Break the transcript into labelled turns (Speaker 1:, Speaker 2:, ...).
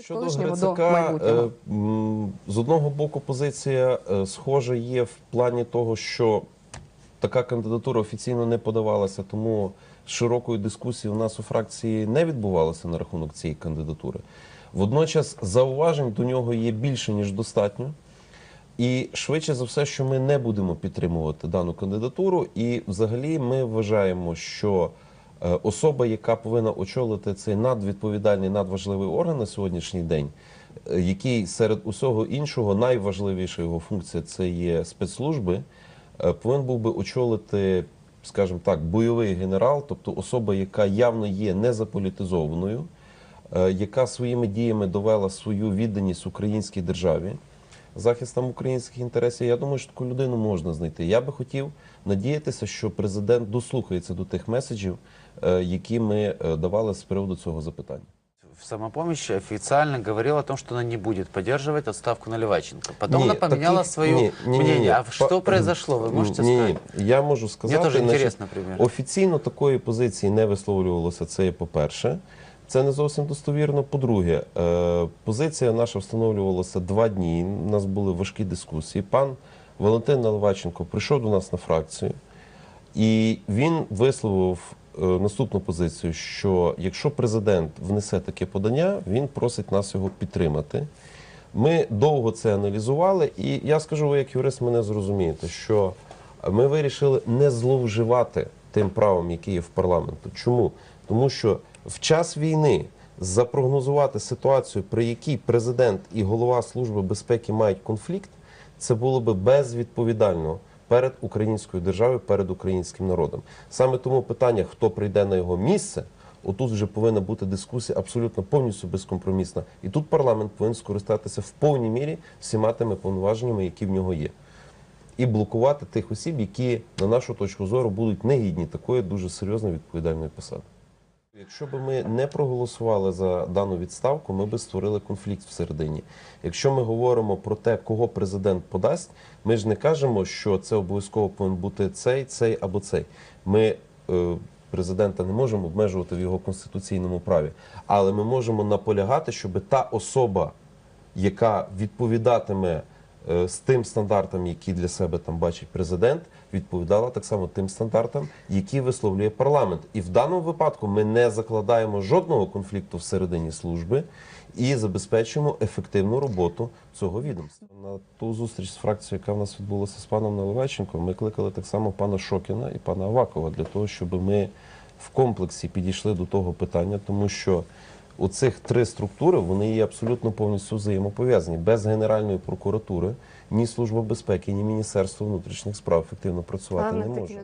Speaker 1: Щодо
Speaker 2: майбутнього.
Speaker 1: е, з одного боку, позиція е, схожа є в плані того, що така кандидатура офіційно не подавалася, тому широкої дискусії у нас у фракції не відбувалося на рахунок цієї кандидатури. Водночас зауважень до нього є більше ніж достатньо. І швидше за все, що ми не будемо підтримувати дану кандидатуру. І взагалі ми вважаємо, що особа, яка повинна очолити цей надвідповідальний, надважливий орган на сьогоднішній день, е, який серед усього іншого найважливіша його функція це є спецслужби, е, повинен був би очолити, скажімо так, бойовий генерал, тобто особа, яка явно є незаполітизованою, е, яка своїми діями довела свою відданість українській державі захистом українських інтересів. Я думаю, що таку людину можна знайти. Я би хотів надіятися, що президент дослухається до тих меседжів, е, які ми е, давали з приводу цього запитання.
Speaker 3: В самопомощи официально говорила о том, что она не будет поддерживать отставку Наливайченко. Потом
Speaker 1: Ні,
Speaker 3: она поменяла
Speaker 1: таких-
Speaker 3: свое
Speaker 1: ні, ні, ні, ні.
Speaker 3: мнение. А
Speaker 1: Па-
Speaker 3: что произошло, вы можете
Speaker 1: ні,
Speaker 3: сказать?
Speaker 1: Я можу сказати.
Speaker 3: тоже
Speaker 1: значить,
Speaker 3: інтересно, наприклад.
Speaker 1: Офіційно такої позиції не висловлювалося. Це є по-перше. Це не зовсім достовірно. По-друге, е, позиція наша встановлювалася два дні. У нас були важкі дискусії. Пан Валентин Наливайченко прийшов до нас на фракцію, і він висловив е, наступну позицію: що якщо президент внесе таке подання, він просить нас його підтримати. Ми довго це аналізували, і я скажу, ви як юрист мене зрозумієте, що ми вирішили не зловживати тим правом, яке є в парламенту. Чому? Тому що в час війни запрогнозувати ситуацію, при якій президент і голова служби безпеки мають конфлікт, це було би безвідповідально перед українською державою, перед українським народом. Саме тому питання, хто прийде на його місце, отут вже повинна бути дискусія абсолютно повністю безкомпромісна. І тут парламент повинен скористатися в повній мірі всіма тими повноваженнями, які в нього є. І блокувати тих осіб, які, на нашу точку зору, будуть негідні такої дуже серйозної відповідальної посади. Якщо б ми не проголосували за дану відставку, ми б створили конфлікт всередині. Якщо ми говоримо про те, кого президент подасть, ми ж не кажемо, що це обов'язково повинен бути цей, цей або цей. Ми е, президента не можемо обмежувати в його конституційному праві, але ми можемо наполягати, щоб та особа, яка відповідатиме з тим стандартам, які для себе там бачить президент, відповідала так само тим стандартам, які висловлює парламент. І в даному випадку ми не закладаємо жодного конфлікту всередині служби і забезпечуємо ефективну роботу цього відомства. На ту зустріч з фракцією, яка в нас відбулася з паном Наливайченком, ми кликали так само пана Шокіна і пана Авакова для того, щоб ми в комплексі підійшли до того питання, тому що Оцих три структури вони є абсолютно повністю взаємопов'язані. Без Генеральної прокуратури ні Служба безпеки, ні Міністерство внутрішніх справ ефективно працювати не може.